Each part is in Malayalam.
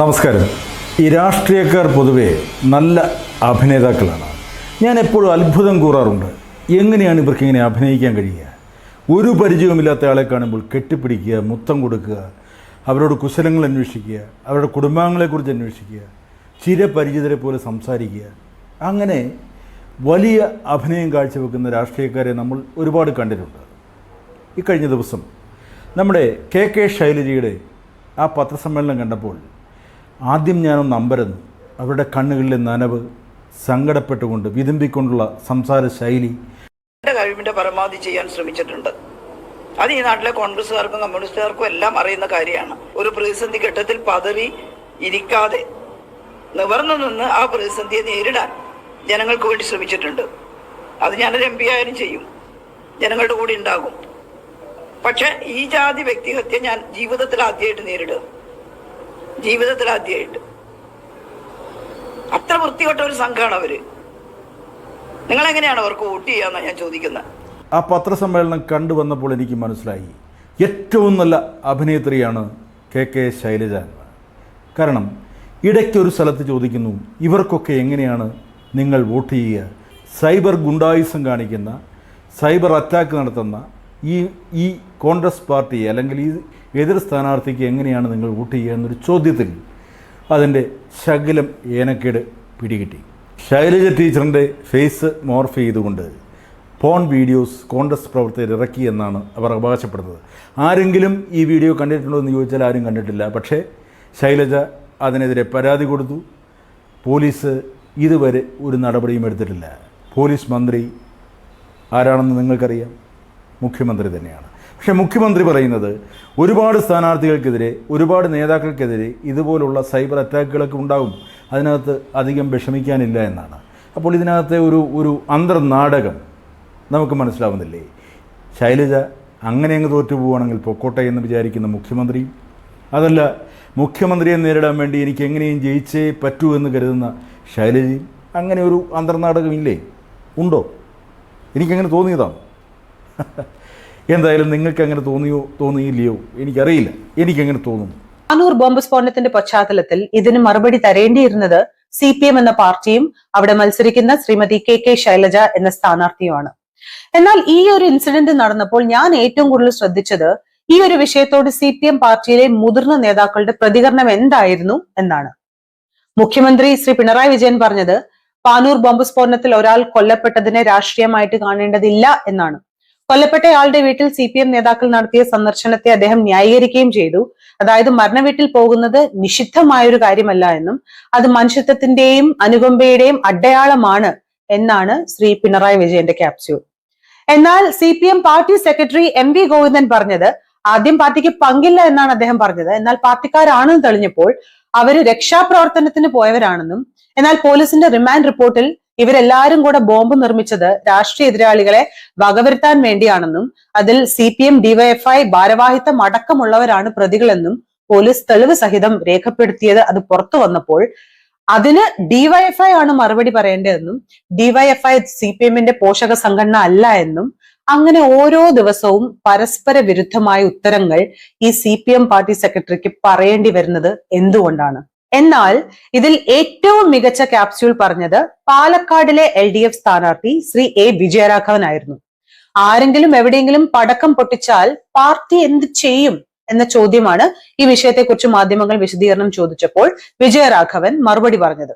നമസ്കാരം. ഈ രാഷ്ട്രീയക്കാർ പൊതുവേ നല്ല അഭിനേതാക്കളാണ്. ഞാൻ എപ്പോഴും അത്ഭുതം കൂറാറുണ്ട്. എങ്ങനെയാണ് ഇവർക്ക് ഇങ്ങനെ അഭിനയിക്കാൻ കഴിയുക? ഒരു പരിചയവുമില്ലാത്ത ആളെ കാണുമ്പോൾ കെട്ടിപ്പിടിക്കുക മുത്തം കൊടുക്കുക അവരോട് കുശലങ്ങൾ അന്വേഷിക്കുക അവരുടെ കുടുംബാംഗങ്ങളെക്കുറിച്ച് അന്വേഷിക്കുക ചിരപരിചിതരെ പോലെ സംസാരിക്കുക. അങ്ങനെ വലിയ അഭിനയം കാഴ്ചവെക്കുന്ന രാഷ്ട്രീയക്കാരെ നമ്മൾ ഒരുപാട് കണ്ടിട്ടുണ്ട്. ഇക്കഴിഞ്ഞ ദിവസം നമ്മുടെ കെ കെ ശൈലജയുടെ ആ പത്രസമ്മേളനം കണ്ടപ്പോൾ ആദ്യം ഞാനൊന്ന് അമ്പരന്നു. അവരുടെ കണ്ണുകളിലെ നനവ് സങ്കടപ്പെട്ടുകൊണ്ട് വിതുമ്പിക്കൊണ്ടുള്ള സംസാര ശൈലി കഴിവിന്റെ പരമാവധി ചെയ്യാൻ ശ്രമിച്ചിട്ടുണ്ട്. അത് ഈ നാട്ടിലെ കോൺഗ്രസ്സുകാർക്കും കമ്മ്യൂണിസ്റ്റുകാർക്കും എല്ലാം അറിയുന്ന കാര്യമാണ്. ഒരു പ്രതിസന്ധി ഘട്ടത്തിൽ പദവി ഇരിക്കാതെ നിവർന്നു നിന്ന് ആ പ്രതിസന്ധിയെ നേരിടാൻ ജനങ്ങൾക്ക് വേണ്ടി ശ്രമിച്ചിട്ടുണ്ട്. അത് ഞാനൊരു എം പി ആയാലും ചെയ്യും. ജനങ്ങളുടെ കൂടെ ഉണ്ടാകും. പക്ഷെ ഈ ജാതി വ്യക്തിഹത്യ ഞാൻ ജീവിതത്തിൽ ആദ്യമായിട്ട് നേരിടുക ജീവിതത്തിൽ ആദ്യമായിട്ട്. അത്ര വൃത്തികെട്ട ഒരു സംഘമാണ് അവർ. നിങ്ങൾ എങ്ങനെയാണ് അവർക്ക് വോട്ട് ചെയ്യാന്ന ഞാൻ ചോദിക്കുന്നത് ആ പത്രസമ്മേളനം കണ്ടുവന്നപ്പോൾ എനിക്ക് മനസ്സിലായി. ഏറ്റവും നല്ല അഭിനേത്രിയാണ് കെ കെ ശൈലജ. കാരണം ഇടയ്ക്ക് ഒരു സ്ഥലത്ത് ചോദിക്കുന്നു ഇവർക്കൊക്കെ എങ്ങനെയാണ് നിങ്ങൾ വോട്ട് ചെയ്യുക? സൈബർ ഗുണ്ടായുസം കാണിക്കുന്ന സൈബർ അറ്റാക്ക് നടത്തുന്ന ഈ ഈ കോൺഗ്രസ് പാർട്ടി അല്ലെങ്കിൽ ഈ എതിർ സ്ഥാനാർത്ഥിക്ക് എങ്ങനെയാണ് നിങ്ങൾ വോട്ട് ചെയ്യുക എന്നൊരു ചോദ്യത്തിൽ അതിന്റെ ശകലം ഏനക്കേട് പിടികിട്ടി. ശൈലജ ടീച്ചറിന്റെ ഫേസ് മോർഫ് ചെയ്തുകൊണ്ട് ഫോൺ വീഡിയോസ് കോൺഗ്രസ് പ്രവർത്തകർ ഇറക്കി എന്നാണ് അവർ അവകാശപ്പെടുന്നത്. ആരെങ്കിലും ഈ വീഡിയോ കണ്ടിട്ടുണ്ടോ എന്ന് ചോദിച്ചാൽ ആരും കണ്ടിട്ടില്ല. പക്ഷേ ശൈലജ അതിനെതിരെ പരാതി കൊടുത്തു. പോലീസ് ഇതുവരെ ഒരു നടപടിയും എടുത്തിട്ടില്ല. പോലീസ് മന്ത്രി ആരാണെന്ന് നിങ്ങൾക്കറിയാം. മുഖ്യമന്ത്രി തന്നെയാണ്. പക്ഷേ മുഖ്യമന്ത്രി പറയുന്നത് ഒരുപാട് സ്ഥാനാർത്ഥികൾക്കെതിരെ ഒരുപാട് നേതാക്കൾക്കെതിരെ ഇതുപോലുള്ള സൈബർ അറ്റാക്കുകളൊക്കെ ഉണ്ടാകും. അതിനകത്ത് അധികം വിഷമിക്കാനില്ല എന്നാണ്. അപ്പോൾ ഇതിനകത്തെ ഒരു ഒരു അന്തർനാടകം നമുക്ക് മനസ്സിലാവുന്നില്ലേ? ശൈലജ അങ്ങനെ അങ്ങ് തോറ്റു പോവുകയാണെങ്കിൽ പൊക്കോട്ടെ എന്ന് വിചാരിക്കുന്ന മുഖ്യമന്ത്രി. അതല്ല മുഖ്യമന്ത്രിയെ നേരിടാൻ വേണ്ടി എനിക്ക് എങ്ങനെയും ജയിച്ചേ പറ്റൂ എന്ന് കരുതുന്ന ശൈലജയും അങ്ങനെ ഒരു അന്തർനാടകമില്ലേ? ഉണ്ടോ? എനിക്കങ്ങനെ തോന്നിയതാണ്? എന്തായാലും നിങ്ങൾക്ക് അങ്ങനെ തോന്നിയോ തോന്നിയില്ലയോ? എനിക്കറിയില്ല. എനിക്കങ്ങനെ തോന്നുന്നു അനൂർ ബോംബ് സ്ഫോടനത്തിന്റെ പശ്ചാത്തലത്തിൽ ഇതിന് മറുപടി തരേണ്ടിയിരുന്നത് സി പി എം എന്ന പാർട്ടിയും അവിടെ മത്സരിക്കുന്ന ശ്രീമതി കെ കെ ശൈലജ എന്ന സ്ഥാനാർത്ഥിയുമാണ്. എന്നാൽ ഈ ഒരു ഇൻസിഡന്റ് നടന്നപ്പോൾ ഞാൻ ഏറ്റവും കൂടുതൽ ശ്രദ്ധിച്ചത് ഈ ഒരു വിഷയത്തോട് സി പി എം പാർട്ടിയിലെ മുതിർന്ന നേതാക്കളുടെ പ്രതികരണം എന്തായിരുന്നു എന്നാണ്. മുഖ്യമന്ത്രി ശ്രീ പിണറായി വിജയൻ പറഞ്ഞത് പാനൂർ ബോംബ് സ്ഫോടനത്തിൽ ഒരാൾ കൊല്ലപ്പെട്ടതിനെ രാഷ്ട്രീയമായിട്ട് കാണേണ്ടതില്ല എന്നാണ്. കൊല്ലപ്പെട്ടയാളുടെ വീട്ടിൽ സി പി എം നേതാക്കൾ നടത്തിയ സന്ദർശനത്തെ അദ്ദേഹം ന്യായീകരിക്കുകയും ചെയ്തു. അതായത് മരണവീട്ടിൽ പോകുന്നത് നിഷിദ്ധമായൊരു കാര്യമല്ല എന്നും അത് മനുഷ്യത്വത്തിന്റെയും അനുകമ്പയുടെയും അടയാളമാണ് എന്നാണ് ശ്രീ പിണറായി വിജയന്റെ ക്യാപ്സ്യൂൾ എന്നാൽ C P M party secretary M V Govindan പറഞ്ഞത് ആദ്യം പാർട്ടിക്ക് പങ്കില്ല എന്നാണ് അദ്ദേഹം പറഞ്ഞത്. എന്നാൽ പാർട്ടിക്കാരാണെന്ന് തെളിഞ്ഞപ്പോൾ അവർ രക്ഷാപ്രവർത്തനത്തിന് പോയവരാണെന്നും എന്നാൽ പോലീസിന്റെ റിമാൻഡ് റിപ്പോർട്ടിൽ ഇവരെല്ലാരും കൂടെ ബോംബ് നിർമ്മിച്ചത് രാഷ്ട്രീയ എതിരാളികളെ വകവരുത്താൻ വേണ്ടിയാണെന്നും അതിൽ സി പി എം ഡിവൈഎഫ്ഐ ഭാരവാഹിത്വം അടക്കമുള്ളവരാണ് പ്രതികളെന്നും പോലീസ് തെളിവ് സഹിതം രേഖപ്പെടുത്തിയത് അത് പുറത്തു വന്നപ്പോൾ. അതിന് ഡിവൈഎഫ്ഐ ആണ് മറുപടി പറയേണ്ടതെന്നും ഡിവൈഎഫ്ഐ സി പി എമ്മിന്റെ പോഷക സംഘടന അല്ല എന്നും അങ്ങനെ ഓരോ ദിവസവും പരസ്പര വിരുദ്ധമായ ഉത്തരങ്ങൾ ഈ സി പാർട്ടി സെക്രട്ടറിക്ക് പറയേണ്ടി വരുന്നത് എന്തുകൊണ്ടാണ്? എന്നാൽ ഇതിൽ ഏറ്റവും മികച്ച ക്യാപ്സ്യൂൾ പറഞ്ഞത് പാലക്കാടിലെ എൽ ഡി എഫ് സ്ഥാനാർത്ഥി ശ്രീ എ വിജയരാഘവൻ ആയിരുന്നു ആരെങ്കിലും എവിടെയെങ്കിലും പടക്കം പൊട്ടിച്ചാൽ പാർട്ടി എന്ത് ചെയ്യും എന്ന ചോദ്യമാണ് ഈ വിഷയത്തെക്കുറിച്ച് മാധ്യമങ്ങൾ വിശദീകരണം ചോദിച്ചപ്പോൾ വിജയരാഘവൻ മറുപടി പറഞ്ഞത്.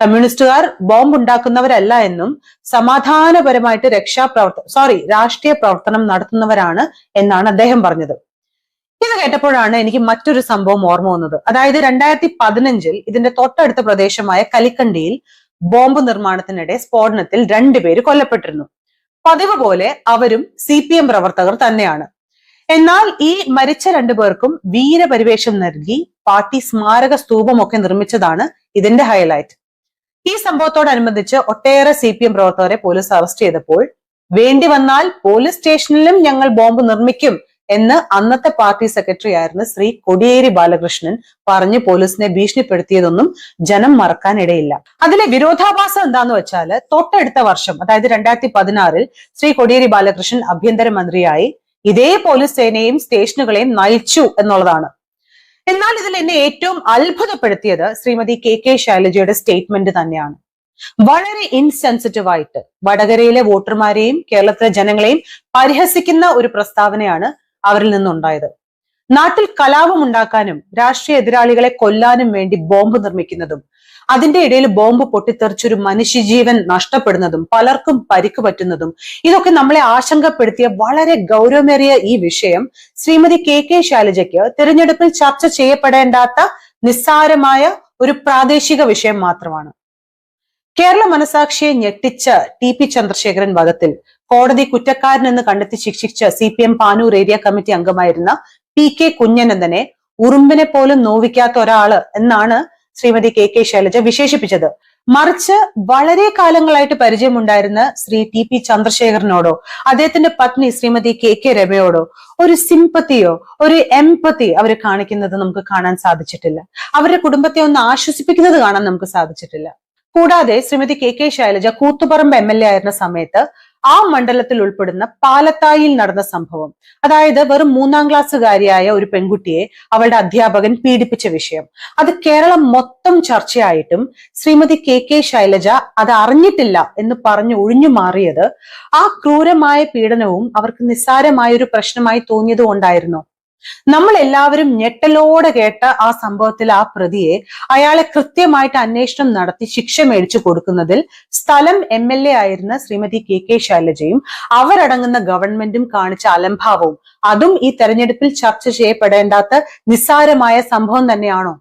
കമ്മ്യൂണിസ്റ്റുകാർ ബോംബ് ഉണ്ടാക്കുന്നവരല്ല എന്നും സമാധാനപരമായിട്ട് രക്ഷാപ്രവർത്തനം സോറി രാഷ്ട്രീയ പ്രവർത്തനം നടത്തുന്നവരാണ് എന്നാണ് അദ്ദേഹം പറഞ്ഞത്. ഇത് കേട്ടപ്പോഴാണ് എനിക്ക് മറ്റൊരു സംഭവം ഓർമ്മ വന്നത്. അതായത് രണ്ടായിരത്തി പതിനഞ്ചിൽ ഇതിന്റെ തൊട്ടടുത്ത പ്രദേശമായ കലിക്കണ്ടിയിൽ ബോംബ് നിർമ്മാണത്തിനിടെ സ്ഫോടനത്തിൽ രണ്ടുപേര് കൊല്ലപ്പെട്ടിരുന്നു. പതിവ് പോലെ അവരും സി പി എം പ്രവർത്തകർ തന്നെയാണ്. എന്നാൽ ഈ മരിച്ച രണ്ടുപേർക്കും വീരപരിവേഷം നൽകി പാർട്ടി സ്മാരക സ്തൂപമൊക്കെ നിർമ്മിച്ചതാണ് ഇതിന്റെ ഹൈലൈറ്റ്. ഈ സംഭവത്തോടനുബന്ധിച്ച് ഒട്ടേറെ സി പി എം പ്രവർത്തകരെ പോലീസ് അറസ്റ്റ് ചെയ്തപ്പോൾ വേണ്ടി വന്നാൽ പോലീസ് സ്റ്റേഷനിലും ഞങ്ങൾ ബോംബ് നിർമ്മിക്കും എന്ന് അന്നത്തെ പാർട്ടി സെക്രട്ടറി ആയിരുന്ന ശ്രീ കൊടിയേരി ബാലകൃഷ്ണൻ പറഞ്ഞ് പോലീസിനെ ഭീഷണിപ്പെടുത്തിയതൊന്നും ജനം മറക്കാനിടയില്ല. അതിലെ വിരോധാഭാസം എന്താന്ന് വെച്ചാൽ തൊട്ടടുത്ത വർഷം അതായത് രണ്ടായിരത്തി പതിനാറിൽ ശ്രീ കൊടിയേരി ബാലകൃഷ്ണൻ ആഭ്യന്തരമന്ത്രിയായി ഇതേ പോലീസ് സേനയും സ്റ്റേഷനുകളെയും നയിച്ചു എന്നുള്ളതാണ്. എന്നാൽ ഇതിൽ എന്നെ ഏറ്റവും അത്ഭുതപ്പെടുത്തിയത് ശ്രീമതി കെ കെ ശൈലജയുടെ സ്റ്റേറ്റ്മെന്റ് തന്നെയാണ്. വളരെ ഇൻസെൻസിറ്റീവ് ആയിട്ട് വടകരയിലെ വോട്ടർമാരെയും കേരളത്തിലെ ജനങ്ങളെയും പരിഹസിക്കുന്ന ഒരു പ്രസ്താവനയാണ് അവരിൽ നിന്നുണ്ടായത്. നാട്ടിൽ കലാപം ഉണ്ടാക്കാനും രാഷ്ട്രീയ എതിരാളികളെ കൊല്ലാനും വേണ്ടി ബോംബ് നിർമ്മിക്കുന്നതും അതിന്റെ ഇടയിൽ ബോംബ് പൊട്ടിത്തെറിച്ചൊരു മനുഷ്യജീവൻ നഷ്ടപ്പെടുന്നതും പലർക്കും പരിക്ക് പറ്റുന്നതും ഇതൊക്കെ നമ്മളെ ആശങ്കപ്പെടുത്തിയ വളരെ ഗൗരവമേറിയ ഈ വിഷയം ശ്രീമതി കെ കെ ശൈലജയ്ക്ക് തിരഞ്ഞെടുപ്പിൽ ചർച്ച ചെയ്യപ്പെടേണ്ടാത്ത നിസ്സാരമായ ഒരു പ്രാദേശിക വിഷയം മാത്രമാണ്. കേരള മനസാക്ഷിയെ ഞെട്ടിച്ച ടി പി ചന്ദ്രശേഖരൻ വധത്തിൽ കോടതി കുറ്റക്കാരനെന്ന് കണ്ടെത്തി ശിക്ഷിച്ച C P M Panoor area committee അംഗമായിരുന്ന പി കെ കുഞ്ഞനന്ദനെ ഉറുമ്പിനെ പോലും നോവിക്കാത്ത ഒരാൾ എന്നാണ് ശ്രീമതി കെ കെ ശൈലജ വിശേഷിപ്പിച്ചത്. മറിച്ച് വളരെ കാലങ്ങളായിട്ട് പരിചയമുണ്ടായിരുന്ന ശ്രീ ടി പി ചന്ദ്രശേഖരനോടോ അദ്ദേഹത്തിന്റെ പത്നി ശ്രീമതി കെ കെ രമയോടോ ഒരു സിമ്പത്തിയോ ഒരു എംപതി അവർ കാണിക്കുന്നത് നമുക്ക് കാണാൻ സാധിച്ചിട്ടില്ല. അവരുടെ കുടുംബത്തെ ഒന്ന് ആശ്വസിപ്പിക്കുന്നത് കാണാൻ നമുക്ക് സാധിച്ചിട്ടില്ല. കൂടാതെ Shrimati K K Shailaja Koothuparamba M L A ആയിരുന്ന സമയത്ത് ആ മണ്ഡലത്തിൽ ഉൾപ്പെടുന്ന പാലത്തായിൽ നടന്ന സംഭവം. അതായത് വെറും മൂന്നാം ക്ലാസ്സുകാരിയായ ഒരു പെൺകുട്ടിയെ അവളുടെ അധ്യാപകൻ പീഡിപ്പിച്ച വിഷയം. അത് കേരളം മൊത്തം ചർച്ചയായിട്ടും ശ്രീമതി കെ കെ ശൈലജ അത് അറിഞ്ഞിട്ടില്ല എന്ന് പറഞ്ഞു ഒഴിഞ്ഞു മാറിയത് ആ ക്രൂരമായ പീഡനവും അവർക്ക് നിസ്സാരമായ ഒരു പ്രശ്നമായി തോന്നിയത് കൊണ്ടായിരുന്നു നമ്മൾ എല്ലാവരും ഞെട്ടലോടെ കേട്ട ആ സംഭവത്തിൽ ആ പ്രതിയെ അയാളെ കൃത്യമായിട്ട് അന്വേഷണം നടത്തി ശിക്ഷ മേടിച്ചു കൊടുക്കുന്നതിൽ സ്ഥലം എം എൽ എ ആയിരുന്ന ശ്രീമതി കെ കെ ശൈലജയും അവരടങ്ങുന്ന ഗവൺമെന്റും കാണിച്ച അലംഭാവവും. അതും ഈ തെരഞ്ഞെടുപ്പിൽ ചർച്ച ചെയ്യപ്പെടേണ്ടാത്ത നിസ്സാരമായ സംഭവം തന്നെയാണോ?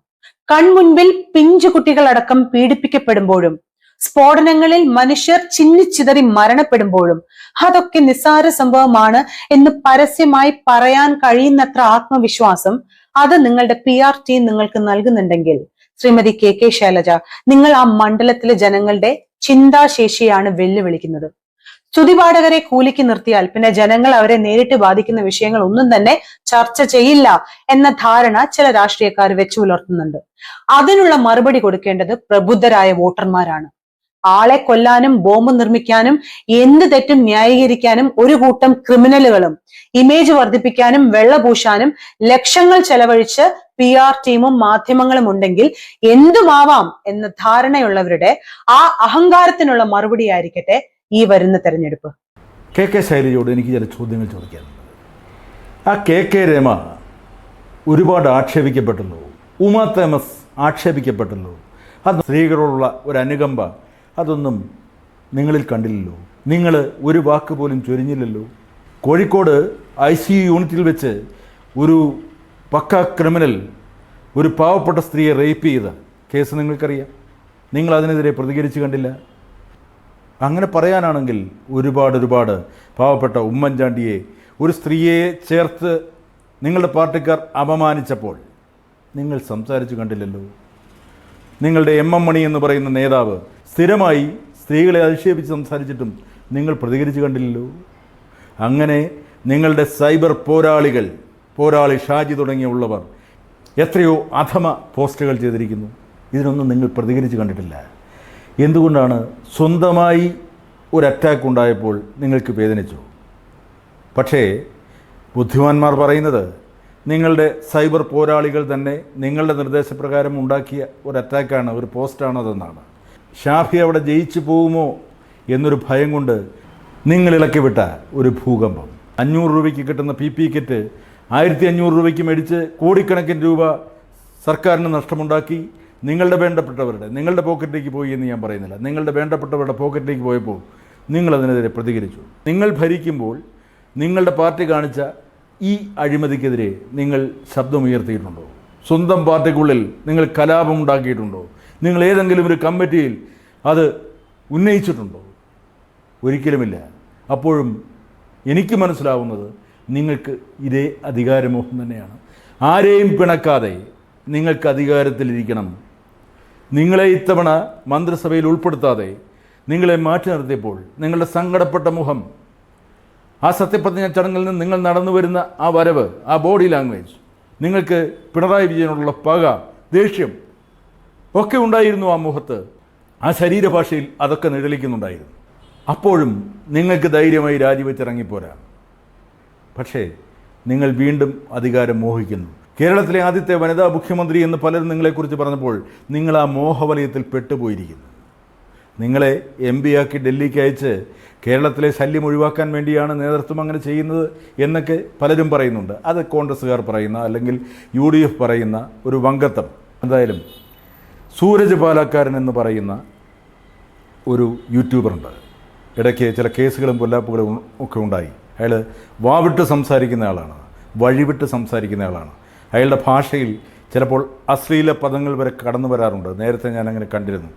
കൺമുൻപിൽ പിഞ്ചു കുട്ടികളടക്കം പീഡിപ്പിക്കപ്പെടുമ്പോഴും സ്ഫോടനങ്ങളിൽ മനുഷ്യർ ചിന്നിച്ചിതറി മരണപ്പെടുമ്പോഴും അതൊക്കെ നിസ്സാര സംഭവമാണ് എന്ന് പരസ്യമായി പറയാൻ കഴിയുന്നത്ര ആത്മവിശ്വാസം അത് നിങ്ങളുടെ പി ആർ ടീം നിങ്ങൾക്ക് നൽകുന്നുണ്ടെങ്കിൽ. ശ്രീമതി കെ കെ ശൈലജ നിങ്ങൾ ആ മണ്ഡലത്തിലെ ജനങ്ങളുടെ ചിന്താശേഷിയാണ് വെല്ലുവിളിക്കുന്നത്. സ്തുതിപാഠകരെ കൂലിക്ക് നിർത്തിയാൽ പിന്നെ ജനങ്ങൾ അവരെ നേരിട്ട് ബാധിക്കുന്ന വിഷയങ്ങൾ ഒന്നും തന്നെ ചർച്ച ചെയ്യില്ല എന്ന ധാരണ ചില രാഷ്ട്രീയക്കാർ വെച്ചു പുലർത്തുന്നുണ്ട്. അതിനുള്ള മറുപടി കൊടുക്കേണ്ടത് പ്രബുദ്ധരായ വോട്ടർമാരാണ്. ആളെ കൊല്ലാനും ബോംബ് നിർമ്മിക്കാനും എന്ത് തെറ്റും ന്യായീകരിക്കാനും ഒരു കൂട്ടം ക്രിമിനലുകളും ഇമേജ് വർദ്ധിപ്പിക്കാനും വെള്ളപൂശാനും ലക്ഷങ്ങൾ ചെലവഴിച്ച് പി ആർ ടീമും മാധ്യമങ്ങളും ഉണ്ടെങ്കിൽ എന്തുമാവാം എന്ന ധാരണയുള്ളവരുടെ ആ അഹങ്കാരത്തിനുള്ള മറുപടി ആയിരിക്കട്ടെ ഈ വരുന്ന തെരഞ്ഞെടുപ്പ്. കെ കെ ശൈലജയോട് എനിക്ക് ചില ചോദ്യങ്ങൾ ചോദിക്കാനുണ്ട്. ആ കെ കെ രമ ഒരുപാട് ആക്ഷേപിക്കപ്പെട്ടല്ലോ ഉമാ തോമസ് ആക്ഷേപിക്കപ്പെട്ടല്ലോ അത് സ്ത്രീകളോടുള്ള ഒരു അനുകമ്പ അതൊന്നും നിങ്ങളിൽ കണ്ടില്ലല്ലോ. നിങ്ങൾ ഒരു വാക്ക് പോലും ചൊരിഞ്ഞില്ലല്ലോ. കോഴിക്കോട് ഐ സി യു യൂണിറ്റിൽ വെച്ച് ഒരു പക്ക ക്രിമിനൽ ഒരു പാവപ്പെട്ട സ്ത്രീയെ റേപ്പ് ചെയ്ത കേസ് നിങ്ങൾക്കറിയാം. നിങ്ങൾ അതിനെതിരെ പ്രതികരിച്ചു കണ്ടില്ല. അങ്ങനെ പറയാനാണെങ്കിൽ ഒരുപാട് ഒരുപാട് പാവപ്പെട്ട ഉമ്മൻചാണ്ടിയെ ഒരു സ്ത്രീയെ ചേർത്ത് നിങ്ങളുടെ പാർട്ടിക്കാർ അപമാനിച്ചപ്പോൾ നിങ്ങൾ സംസാരിച്ചു കണ്ടില്ലല്ലോ. നിങ്ങളുടെ എം എം മണി എന്ന് പറയുന്ന നേതാവ് സ്ഥിരമായി സ്ത്രീകളെ അധിക്ഷേപിച്ച് സംസാരിച്ചിട്ടും നിങ്ങൾ പ്രതികരിച്ചു കണ്ടില്ലല്ലോ. അങ്ങനെ നിങ്ങളുടെ സൈബർ പോരാളികൾ പോരാളി ഷാജി തുടങ്ങിയുള്ളവർ എത്രയോ അധമ പോസ്റ്റുകൾ ചെയ്തിരിക്കുന്നു. ഇതിനൊന്നും നിങ്ങൾ പ്രതികരിച്ച് കണ്ടിട്ടില്ല. എന്തുകൊണ്ടാണ് സ്വന്തമായി ഒരു അറ്റാക്ക് ഉണ്ടായപ്പോൾ നിങ്ങൾക്ക് വേദനിച്ചു? പക്ഷേ ബുദ്ധിമാന്മാർ പറയുന്നത് നിങ്ങളുടെ സൈബർ പോരാളികൾ തന്നെ നിങ്ങളുടെ നിർദ്ദേശപ്രകാരം ഉണ്ടാക്കിയ ഒരു അറ്റാക്കാണ് ഒരു പോസ്റ്റാണ് അതെന്നാണ് ഷാഫി അവിടെ ജയിച്ചു പോകുമോ എന്നൊരു ഭയം കൊണ്ട് നിങ്ങൾ ഇളക്കി വിട്ട ഒരു ഭൂകമ്പം. അഞ്ഞൂറ് രൂപയ്ക്ക് കിട്ടുന്ന പി പി കിറ്റ് ആയിരത്തി അഞ്ഞൂറ് രൂപയ്ക്ക് മേടിച്ച് കോടിക്കണക്കിന് രൂപ സർക്കാരിന് നഷ്ടമുണ്ടാക്കി നിങ്ങളുടെ വേണ്ടപ്പെട്ടവരുടെ നിങ്ങളുടെ പോക്കറ്റിലേക്ക് പോയി എന്ന് ഞാൻ പറയുന്നില്ല. നിങ്ങളുടെ വേണ്ടപ്പെട്ടവരുടെ പോക്കറ്റിലേക്ക് പോയപ്പോൾ നിങ്ങൾ അതിനെതിരെ പ്രതികരിച്ചു. നിങ്ങൾ ഭരിക്കുമ്പോൾ നിങ്ങളുടെ പാർട്ടി കാണിച്ച ഈ അഴിമതിക്കെതിരെ നിങ്ങൾ ശബ്ദമുയർത്തിയിട്ടുണ്ടോ? സ്വന്തം പാർട്ടിക്കുള്ളിൽ നിങ്ങൾ കലാപം ഉണ്ടാക്കിയിട്ടുണ്ടോ? നിങ്ങൾ ഏതെങ്കിലും ഒരു കമ്മിറ്റിയിൽ അത് ഉന്നയിച്ചിട്ടുണ്ടോ? ഒരിക്കലുമില്ല. അപ്പോഴും എനിക്ക് മനസ്സിലാവുന്നത് നിങ്ങൾക്ക് ഇതേ അധികാരമോഹം തന്നെയാണ്. ആരെയും പിണക്കാതെ നിങ്ങൾക്ക് അധികാരത്തിലിരിക്കണം. നിങ്ങളെ ഇത്തവണ മന്ത്രിസഭയിൽ ഉൾപ്പെടുത്താതെ നിങ്ങളെ മാറ്റി നിർത്തിയപ്പോൾ നിങ്ങളുടെ സങ്കടപ്പെട്ട മുഖം ആ സത്യപ്രതിജ്ഞ ചടങ്ങിൽ നിന്ന് നിങ്ങൾ നടന്നു വരുന്ന ആ വരവ് ആ ബോഡി ലാംഗ്വേജ് നിങ്ങൾക്ക് പിണറായി വിജയനോടുള്ള പക ദേഷ്യം ഒക്കെ ഉണ്ടായിരുന്നു ആ മുഖത്ത്. ആ ശരീരഭാഷയിൽ അതൊക്കെ നിഴലിക്കുന്നുണ്ടായിരുന്നു. അപ്പോഴും നിങ്ങൾക്ക് ധൈര്യമായി രാജിവെച്ചിറങ്ങിപ്പോരാ. പക്ഷേ നിങ്ങൾ വീണ്ടും അധികാരം മോഹിക്കുന്നു. കേരളത്തിലെ ആദ്യത്തെ വനിതാ മുഖ്യമന്ത്രി എന്ന് പലരും നിങ്ങളെക്കുറിച്ച് പറഞ്ഞപ്പോൾ നിങ്ങൾ ആ മോഹവലയത്തിൽ പെട്ടുപോയിരിക്കുന്നു. നിങ്ങളെ എം പി ആക്കി ഡൽഹിക്ക് അയച്ച് കേരളത്തിലെ ശല്യം ഒഴിവാക്കാൻ വേണ്ടിയാണ് നേതൃത്വം അങ്ങനെ ചെയ്യുന്നത് എന്നൊക്കെ പലരും പറയുന്നുണ്ട്. അത് കോൺഗ്രസ്സുകാർ പറയുന്ന അല്ലെങ്കിൽ യു പറയുന്ന ഒരു വങ്കത്വം എന്തായാലും സൂരജ് പാലക്കാരൻ എന്ന് പറയുന്ന ഒരു യൂട്യൂബറുണ്ട്. ഇടയ്ക്ക് ചില കേസുകളും പൊല്ലാപ്പുകളും ഒക്കെ ഉണ്ടായി. അയാൾ വാവിട്ട് സംസാരിക്കുന്ന ആളാണ്. വഴിവിട്ട് സംസാരിക്കുന്ന ആളാണ്. അയാളുടെ ഭാഷയിൽ ചിലപ്പോൾ അശ്ലീല പദങ്ങൾ വരെ കടന്നു വരാറുണ്ട്. നേരത്തെ ഞാനങ്ങനെ കണ്ടിരുന്നു.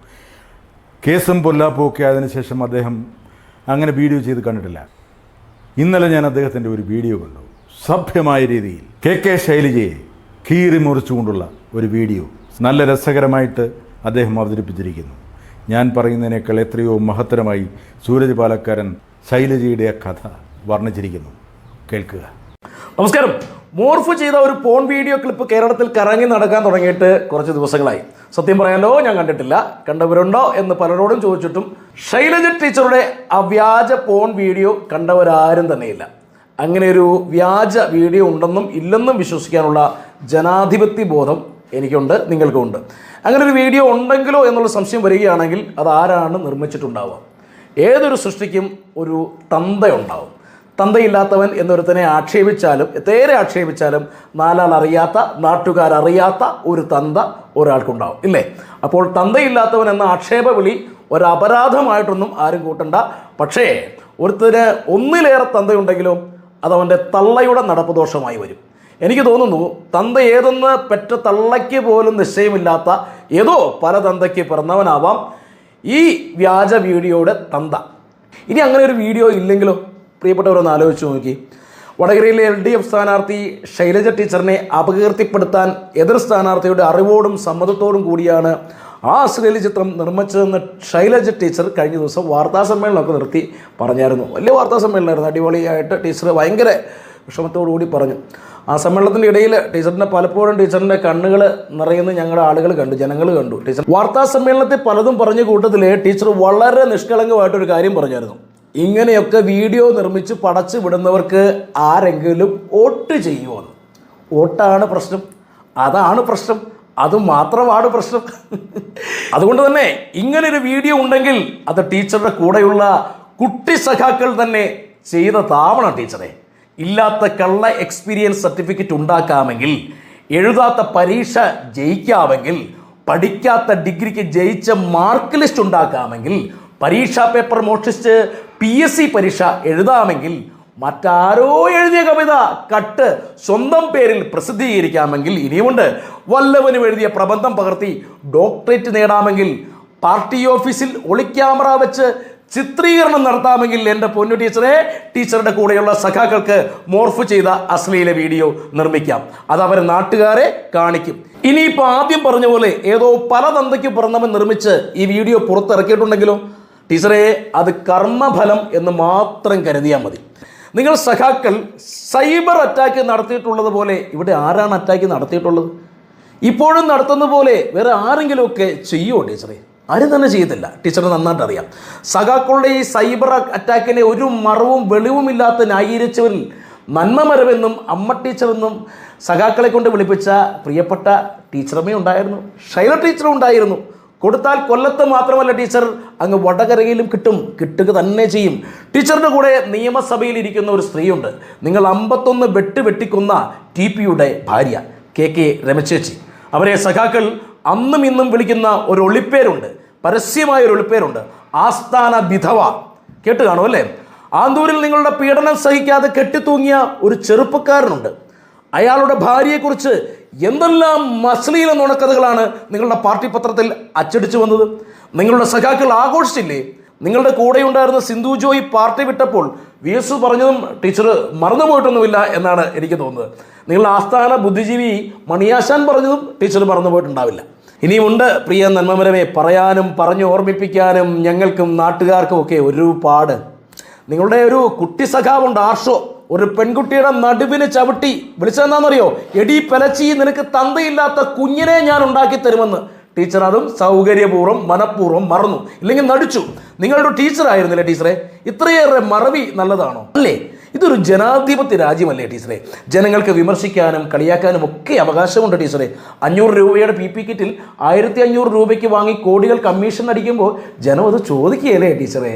കേസും പൊല്ലാപ്പും ഒക്കെ അതിനുശേഷം അദ്ദേഹം അങ്ങനെ വീഡിയോ ചെയ്ത് കണ്ടിട്ടില്ല. ഇന്നലെ ഞാൻ അദ്ദേഹത്തിന്റെ ഒരു വീഡിയോ കണ്ടു. സഭ്യമായ രീതിയിൽ കെ കെ ശൈലജയെ കീറി മുറിച്ചുകൊണ്ടുള്ള ഒരു വീഡിയോ. നല്ല രസകരമായിട്ട് അദ്ദേഹം അവതരിപ്പിച്ചിരിക്കുന്നു. ഞാൻ പറയുന്നതിനേക്കാൾ എത്രയോ മഹത്തരമായി സൂരജ് പാലക്കാരൻ ശൈലജയുടെ കഥ വർണിച്ചിരിക്കുന്നു. കേൾക്കുക. നമസ്കാരം. മോർഫ് ചെയ്ത ഒരു പോൺ വീഡിയോ ക്ലിപ്പ് കേരളത്തിൽ കറങ്ങി നടക്കാൻ തുടങ്ങിയിട്ട് കുറച്ച് ദിവസങ്ങളായി. സത്യം പറയാലോ ഞാൻ കണ്ടിട്ടില്ല. കണ്ടവരുണ്ടോ എന്ന് പലരോടും ചോദിച്ചിട്ടും ശൈലജ ടീച്ചറുടെ അവ്യാജ വ്യാജ പോൺ വീഡിയോ കണ്ടവരാരും തന്നെയില്ല. അങ്ങനെ ഒരു വ്യാജ വീഡിയോ ഉണ്ടെന്നും ഇല്ലെന്നും വിശ്വസിക്കാനുള്ള ജനാധിപത്യ ബോധം എനിക്കുണ്ട് നിങ്ങൾക്കുമുണ്ട്. അങ്ങനെ ഒരു വീഡിയോ ഉണ്ടെങ്കിലോ എന്നുള്ള സംശയം വരികയാണെങ്കിൽ അത് ആരാണ് നിർമ്മിച്ചിട്ടുണ്ടാവുക? ഏതൊരു സൃഷ്ടിക്കും ഒരു തന്തയുണ്ടാവും. തന്തയില്ലാത്തവൻ എന്നൊരുത്തനെ ആക്ഷേപിച്ചാലും എത്തേറെ ആക്ഷേപിച്ചാലും നാലാൾ അറിയാത്ത നാട്ടുകാരറിയാത്ത ഒരു തന്ത ഒരാൾക്കുണ്ടാവും ഇല്ലേ? അപ്പോൾ തന്തയില്ലാത്തവൻ എന്ന ആക്ഷേപ വിളി ഒരു അപരാധമായിട്ടൊന്നും ആരും കൂട്ടണ്ട. പക്ഷേ ഒരുത്തിന് ഒന്നിലേറെ തന്തയുണ്ടെങ്കിലും അതവന്റെ തള്ളയുടെ നടപ്പ് ദോഷമായി വരും. എനിക്ക് തോന്നുന്നു തന്ത ഏതെന്ന് പെറ്റ തള്ളയ്ക്ക് പോലും നിശ്ചയമില്ലാത്ത ഏതോ പല തന്തയ്ക്ക് പിറന്നവനാവാം ഈ വ്യാജ വീഡിയോയുടെ തന്ത. ഇനി അങ്ങനെ ഒരു വീഡിയോ ഇല്ലെങ്കിലോ? പ്രിയപ്പെട്ടവരൊന്ന് ആലോചിച്ച് നോക്കി. വടകരയിലെ എൽ ഡി എഫ് സ്ഥാനാർത്ഥി ശൈലജ ടീച്ചറിനെ അപകീർത്തിപ്പെടുത്താൻ എതിർ സ്ഥാനാർത്ഥിയുടെ അറിവോടും സമ്മതത്തോടും കൂടിയാണ് ആ അശ്ലീല ചിത്രം നിർമ്മിച്ചതെന്ന് ശൈലജ ടീച്ചർ കഴിഞ്ഞ ദിവസം വാർത്താ സമ്മേളനമൊക്കെ നിർത്തി പറഞ്ഞായിരുന്നു. വലിയ വാർത്താ സമ്മേളനമായിരുന്നു. അടിപൊളിയായിട്ട് ടീച്ചർ ഭയങ്കര വിഷമത്തോടുകൂടി പറഞ്ഞു. ആ സമ്മേളനത്തിന്റെ ഇടയിൽ ടീച്ചറിന്റെ പലപ്പോഴും ടീച്ചറിന്റെ കണ്ണുകൾ നിറയുന്ന ഞങ്ങളുടെ ആളുകൾ കണ്ടു ജനങ്ങൾ കണ്ടു. ടീച്ചർ വാർത്താ സമ്മേളനത്തിൽ പലതും പറഞ്ഞ കൂട്ടത്തിൽ ടീച്ചർ വളരെ നിഷ്കളങ്കമായിട്ടൊരു കാര്യം പറഞ്ഞായിരുന്നു. ഇങ്ങനെയൊക്കെ വീഡിയോ നിർമ്മിച്ച് പടച്ചു വിടുന്നവർക്ക് ആരെങ്കിലും വോട്ട് ചെയ്യുമോ വോട്ടാണ് പ്രശ്നം. അതാണ് പ്രശ്നം. അത് മാത്രമാണ് പ്രശ്നം. അതുകൊണ്ട് തന്നെ ഇങ്ങനൊരു വീഡിയോ ഉണ്ടെങ്കിൽ അത് ടീച്ചറുടെ കൂടെയുള്ള കുട്ടി സഖാക്കൾ തന്നെ ചെയ്ത താവണം ടീച്ചറെ. ഇല്ലാത്ത കള്ള എക്സ്പീരിയൻസ് സർട്ടിഫിക്കറ്റ് ഉണ്ടാക്കാമെങ്കിൽ എഴുതാത്ത പരീക്ഷ ജയിക്കാമെങ്കിൽ പഠിക്കാത്ത ഡിഗ്രിക്ക് ജയിച്ച മാർക്ക് ലിസ്റ്റ് ഉണ്ടാക്കാമെങ്കിൽ പരീക്ഷാ പേപ്പർ മോഷ്ടിച്ച് പി എസ് സി പരീക്ഷ എഴുതാമെങ്കിൽ മറ്റാരോ എഴുതിയ കവിത കട്ട് സ്വന്തം പേരിൽ പ്രസിദ്ധീകരിക്കാമെങ്കിൽ ഇനിയുമുണ്ട്. വല്ലവനും എഴുതിയ പ്രബന്ധം പകർത്തി ഡോക്ടറേറ്റ് നേടാമെങ്കിൽ പാർട്ടി ഓഫീസിൽ ഒളിക്യാമറ വെച്ച് ചിത്രീകരണം നടത്താമെങ്കിൽ എന്റെ പൊന്നു ടീച്ചറെ ടീച്ചറുടെ കൂടെയുള്ള സഖാക്കൾക്ക് മോർഫ് ചെയ്ത അശ്ലീല വീഡിയോ നിർമ്മിക്കാം. അത് അവർ നാട്ടുകാരെ കാണിക്കും. ഇനിയിപ്പോൾ ആദ്യം പറഞ്ഞ പോലെ ഏതോ പല തന്തയ്ക്ക് പിറന്നവൻ നിർമ്മിച്ച് ഈ വീഡിയോ പുറത്തിറക്കിയിട്ടുണ്ടെങ്കിലോ? ടീച്ചറെ അത് കർമ്മഫലം എന്ന് മാത്രം കരുതിയാൽ മതി. നിങ്ങൾ സഖാക്കൾ സൈബർ അറ്റാക്ക് നടത്തിയിട്ടുള്ളത് പോലെ ഇവിടെ ആരാണ് അറ്റാക്ക് നടത്തിയിട്ടുള്ളത്? ഇപ്പോഴും നടത്തുന്ന പോലെ വേറെ ആരെങ്കിലുമൊക്കെ ചെയ്യുമോ ടീച്ചറെ? ആരും തന്നെ ചെയ്യത്തില്ല. ടീച്ചറിന് നന്നായിട്ട് അറിയാം. സഖാക്കളുടെ ഈ സൈബർ അറ്റാക്കിനെ ഒരു മറവും വെളിവുമില്ലാത്ത ന്യായീകരിച്ചവരിൽ നന്മമരവെന്നും അമ്മ ടീച്ചറെന്നും സഖാക്കളെ കൊണ്ട് വിളിപ്പിച്ച പ്രിയപ്പെട്ട ടീച്ചറമ്മേ ഉണ്ടായിരുന്നു. ശൈല ടീച്ചറും ഉണ്ടായിരുന്നു. കൊടുത്താൽ കൊല്ലത്ത് മാത്രമല്ല ടീച്ചർ അങ്ങ് വടകരയിലും കിട്ടും. കിട്ടുക തന്നെ ചെയ്യും. ടീച്ചറുടെ കൂടെ നിയമസഭയിൽ ഇരിക്കുന്ന ഒരു സ്ത്രീയുണ്ട്. നിങ്ങൾ അമ്പത്തൊന്ന് വെട്ട് വെട്ടിക്കൊന്ന ടി പിയുടെ ഭാര്യ കെ കെ രമചേച്ചി അവരെ സഖാക്കൾ അന്നും ഇന്നും വിളിക്കുന്ന ഒരു ഒളിപ്പേരുണ്ട്. പരസ്യമായ ഒരു ഒളിപ്പേരുണ്ട്. ആസ്ഥാന വിധവ. കേട്ട് കാണും അല്ലേ? ആന്തൂരിൽ നിങ്ങളുടെ പീഡനം സഹിക്കാതെ കെട്ടിത്തൂങ്ങിയ ഒരു ചെറുപ്പക്കാരനുണ്ട്. അയാളുടെ ഭാര്യയെക്കുറിച്ച് എന്തെല്ലാം മസ്ലീല നുണക്കഥകളാണ് നിങ്ങളുടെ പാർട്ടി പത്രത്തിൽ അച്ചടിച്ചു വന്നത്? നിങ്ങളുടെ സഖാക്കൾ ആഘോഷിച്ചില്ലേ? നിങ്ങളുടെ കൂടെയുണ്ടായിരുന്ന സിന്ധു ജോയി പാർട്ടി വിട്ടപ്പോൾ വി എസ് പറഞ്ഞതും ടീച്ചർ മറന്നുപോയിട്ടൊന്നുമില്ല എന്നാണ് എനിക്ക് തോന്നുന്നത്. നിങ്ങളുടെ ആസ്ഥാന ബുദ്ധിജീവി മണിയാശാൻ പറഞ്ഞതും ടീച്ചർ മറന്നുപോയിട്ടുണ്ടാവില്ല ഇനിയുമുണ്ട്. പ്രിയ നന്മമരമേ പറയാനും പറഞ്ഞു ഓർമ്മിപ്പിക്കാനും ഞങ്ങൾക്കും നാട്ടുകാർക്കും ഒക്കെ ഒരുപാട്. നിങ്ങളുടെ ഒരു കുട്ടി സഖാവുണ്ട് ആർഷോ. ഒരു പെൺകുട്ടിയുടെ നടുവിന് ചവിട്ടി. വിളിച്ചതെന്നാണെന്നറിയോ എടി പെലച്ചി നിനക്ക് തന്തയില്ലാത്ത കുഞ്ഞിനെ ഞാൻ ഉണ്ടാക്കി തരുമെന്ന്. ടീച്ചർ അതും സൗകര്യപൂർവം മനഃപൂർവം മറന്നു. ഇല്ലെങ്കിൽ നടിച്ചു. നിങ്ങളുടെ ടീച്ചർ ആയിരുന്നില്ലേ ടീച്ചറെ? ഇത്രയേറെ മറവി നല്ലതാണോ? അല്ലേ? ഇതൊരു ജനാധിപത്യ രാജ്യമല്ലേ ടീച്ചറെ? ജനങ്ങൾക്ക് വിമർശിക്കാനും കളിയാക്കാനും ഒക്കെ അവകാശമുണ്ട് ടീച്ചറെ. അഞ്ഞൂറ് രൂപയുടെ പി പി കിറ്റിൽ ആയിരത്തി അഞ്ഞൂറ് രൂപയ്ക്ക് വാങ്ങി കോടികൾ കമ്മീഷൻ അടിക്കുമ്പോൾ ജനം അത് ചോദിക്കുകയല്ലേ ടീച്ചറെ?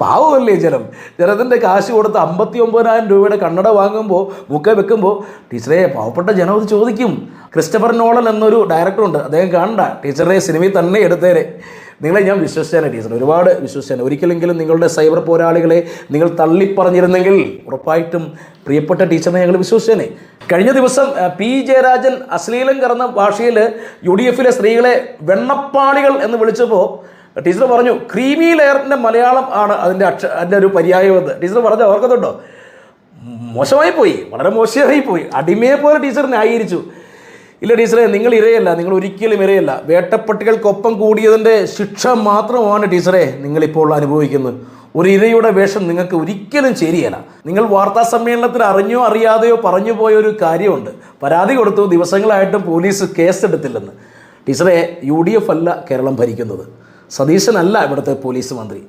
പാവമല്ലേ ജനം? ജനത്തിന്റെ കാശ് കൊടുത്ത് അമ്പത്തി ഒമ്പതിനായിരം രൂപയുടെ കണ്ണട വാങ്ങുമ്പോൾ മുക്ക വെക്കുമ്പോൾ ടീച്ചറെ പാവപ്പെട്ട ജനം അത് ചോദിക്കും. ക്രിസ്റ്റഫർ നോളൻ എന്നൊരു ഡയറക്ടറുണ്ട് അദ്ദേഹം കാണണ്ട. ടീച്ചറെ സിനിമയിൽ തന്നെ എടുത്തേരെ. നിങ്ങളെ ഞാൻ വിശ്വസിച്ചാണ് ടീച്ചർ ഒരുപാട് വിശ്വസിച്ചാണ് ഒരിക്കലെങ്കിലും നിങ്ങളുടെ സൈബർ പോരാളികളെ നിങ്ങൾ തള്ളിപ്പറഞ്ഞിരുന്നെങ്കിൽ ഉറപ്പായിട്ടും പ്രിയപ്പെട്ട ടീച്ചറിനെ ഞങ്ങൾ വിശ്വസിച്ചേനെ. കഴിഞ്ഞ ദിവസം പി ജയരാജൻ അശ്ലീലം കറന്ന ഭാഷയിൽ യു ഡി എഫിലെ സ്ത്രീകളെ വെണ്ണപ്പാളികൾ എന്ന് വിളിച്ചപ്പോൾ ടീച്ചർ പറഞ്ഞു ക്രീമി ലെയറിന്റെ മലയാളം ആണ് അതിന്റെ അക്ഷ അതിന്റെ ഒരു പര്യായമെന്ന് ടീച്ചർ പറഞ്ഞ ഓർക്കുന്നുണ്ടോ? മോശമായി പോയി. വളരെ മോശമായി പോയി. അടിമയെ പോലെ ടീച്ചർ ന്യായീകരിച്ചു ഇല്ല ടീച്ചറെ നിങ്ങൾ ഇരയല്ല നിങ്ങൾ ഒരിക്കലും ഇരയല്ല. വേട്ടപ്പട്ടികൾക്കൊപ്പം കൂടിയതിന്റെ ശിക്ഷ മാത്രമാണ് ടീച്ചറെ നിങ്ങളിപ്പോൾ അനുഭവിക്കുന്നത്. ഒരു ഇരയുടെ വേഷം നിങ്ങൾക്ക് ഒരിക്കലും ശരിയല്ല. നിങ്ങൾ വാർത്താ സമ്മേളനത്തിൽ അറിഞ്ഞോ അറിയാതെയോ പറഞ്ഞു പോയ ഒരു കാര്യമുണ്ട്. പരാതി കൊടുത്തു ദിവസങ്ങളായിട്ടും പോലീസ് കേസെടുത്തില്ലെന്ന് ടീച്ചറെ യു ഡി എഫ് അല്ല കേരളം ഭരിക്കുന്നത്. സതീശനല്ല ഇവിടുത്തെ പോലീസ് മന്ത്രി.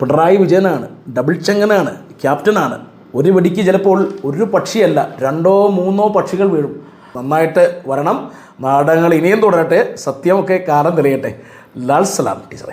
പിണറായി വിജയനാണ് ഡബിൾ ചെങ്ങനാണ് ക്യാപ്റ്റനാണ്. ഒരു വെടിക്ക് ചിലപ്പോൾ ഒരു പക്ഷിയല്ല രണ്ടോ മൂന്നോ പക്ഷികൾ വീഴും. നന്നായിട്ട് വരണം. നാടകങ്ങൾ ഇനിയും തുടരട്ടെ. സത്യമൊക്കെ കാലം തെളിയട്ടെ. ലാൽ സലാം ടീച്ചറെ.